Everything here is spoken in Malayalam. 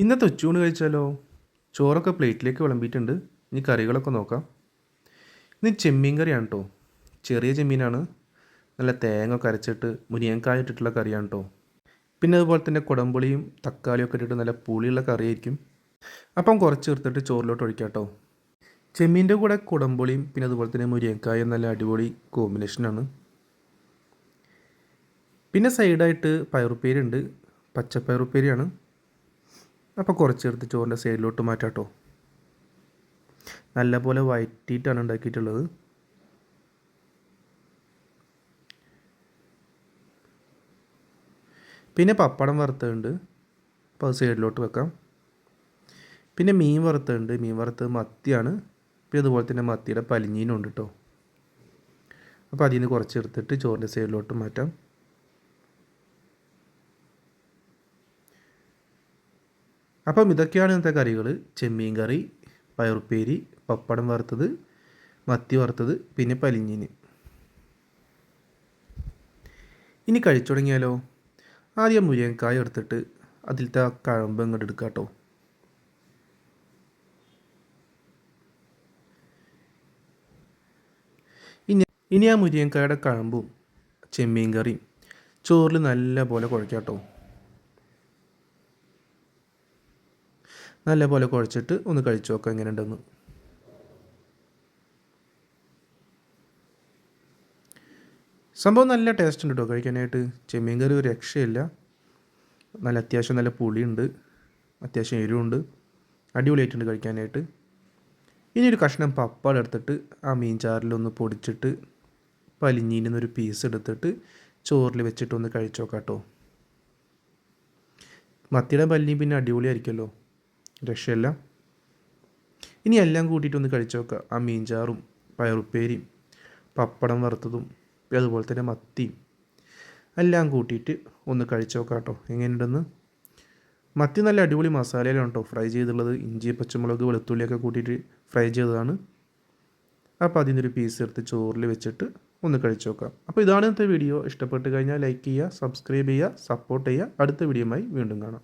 ഇന്നത്തെ ഉച്ചയൂണ് കഴിച്ചാലോ? ചോറൊക്കെ പ്ലേറ്റിലേക്ക് വിളമ്പിയിട്ടുണ്ട്. ഇനി കറികളൊക്കെ നോക്കാം. ഇന്ന് ചെമ്മീൻ കറിയാണ് കേട്ടോ ചെറിയ ചെമ്മീനാണ്. നല്ല തേങ്ങ ഒക്കെ അരച്ചിട്ട് ഇട്ടിട്ടുള്ള കറിയാണ് കേട്ടോ പിന്നെ അതുപോലെ തന്നെ കുടംപുളിയും തക്കാളിയൊക്കെ ഇട്ടിട്ട് നല്ല പുളിയുള്ള കറിയായിരിക്കും. അപ്പം കുറച്ച് ചേർത്തിട്ട് ചോറിലോട്ട് ഒഴിക്കാം കേട്ടോ ചെമ്മീന്റെ കൂടെ കുടംപുളിയും പിന്നെ അതുപോലെ തന്നെ മുരിങ്ങക്കായും നല്ല അടിപൊളി കോമ്പിനേഷനാണ് പിന്നെ സൈഡായിട്ട് പയറുപ്പേരുണ്ട് പച്ചപ്പയറുപ്പേരിയാണ്. അപ്പോൾ കുറച്ചെടുത്ത് ചോറിന്റെ സൈഡിലോട്ട് മാറ്റാം കേട്ടോ നല്ലപോലെ വഴറ്റിയിട്ടാണ് ഉണ്ടാക്കിയിട്ടുള്ളത്. പിന്നെ പപ്പടം വറുത്തുണ്ട് അപ്പോൾ അത് സൈഡിലോട്ട് വെക്കാം. പിന്നെ മീൻ വറുത്തുണ്ട് മീൻ വറുത്തത് മത്തിയാണ്. പിന്നെ അതുപോലെ തന്നെ മത്തിയുടെ പലിഞ്ഞീനും ഉണ്ട് കേട്ടോ അപ്പോൾ അതിൽ നിന്ന് കുറച്ചെടുത്തിട്ട് ചോറിന്റെ സൈഡിലോട്ട് മാറ്റാം. അപ്പം ഇതൊക്കെയാണ് ഇന്നത്തെ കറികൾ. ചെമ്മീൻ കറി പയറുപ്പേരി പപ്പടം വറുത്തത് മത്തി വറുത്തത് പിന്നെ പലിഞ്ഞിന് ഇനി കഴിച്ചു തുടങ്ങിയാലോ? ആദ്യം മുരിങ്ങക്കായ എടുത്തിട്ട് അതിലത്തെ ആ കഴമ്പ് ഇങ്ങോട്ട് എടുക്കുക കേട്ടോ ഇനി ഇനി ആ മുരിങ്ങക്കായുടെ കഴമ്പും ചെമ്മീൻ കറിയും ചോറിൽ നല്ല പോലെ കുഴക്കാം കേട്ടോ നല്ല പോലെ കുഴച്ചിട്ട് ഒന്ന് കഴിച്ചു നോക്കാം എങ്ങനെ ഉണ്ടെന്ന് സംഭവം നല്ല ടേസ്റ്റ് ഉണ്ട് കേട്ടോ കഴിക്കാനായിട്ട്. ചെമ്മീൻ കറി ഒരു രക്ഷയില്ല. നല്ല അത്യാവശ്യം നല്ല പുളിയുണ്ട്. അത്യാവശ്യം എരിവുണ്ട്. അടിപൊളിയായിട്ടുണ്ട് കഴിക്കാനായിട്ട്. ഇനി ഒരു കഷ്ണം പപ്പാട് എടുത്തിട്ട് ആ മീൻ ചാറിലൊന്ന് പൊടിച്ചിട്ട് പലിഞ്ഞീനൊരു പീസ് എടുത്തിട്ട് ചോറിൽ വെച്ചിട്ടൊന്ന് കഴിച്ചു നോക്കാം കേട്ടോ മത്തിയുടെ പല്ലിയും പിന്നെ അടിപൊളിയായിരിക്കുമല്ലോ. രക്ഷയല്ല. ഇനി എല്ലാം കൂട്ടിയിട്ടൊന്ന് കഴിച്ചു നോക്കുക ആ മീൻചാറും പയറുപ്പേരിയും പപ്പടം വറുത്തതും അതുപോലെ തന്നെ മത്തിയും എല്ലാം കൂട്ടിയിട്ട് ഒന്ന് കഴിച്ചു നോക്കാം കേട്ടോ. എങ്ങനെയുണ്ടെന്ന്? മത്തി നല്ല അടിപൊളി മസാലയിലാണ് കേട്ടോ. ഫ്രൈ ചെയ്തുള്ളത് ഇഞ്ചി പച്ചമുളക് വെളുത്തുള്ളിയൊക്കെ കൂട്ടിയിട്ട് ഫ്രൈ ചെയ്തതാണ്. അപ്പോൾ അതിന്റെ ഒരു പീസ് എടുത്ത് ചോറിൽ വെച്ചിട്ട് ഒന്ന് കഴിച്ചു നോക്കാം. അപ്പോൾ ഇതാണ് ഇന്നത്തെ വീഡിയോ. ഇഷ്ടപ്പെട്ട് കഴിഞ്ഞാൽ ലൈക്ക് ചെയ്യുക സബ്സ്ക്രൈബ് ചെയ്യുക സപ്പോർട്ട് ചെയ്യുക. അടുത്ത വീഡിയോയുമായി വീണ്ടും കാണാം.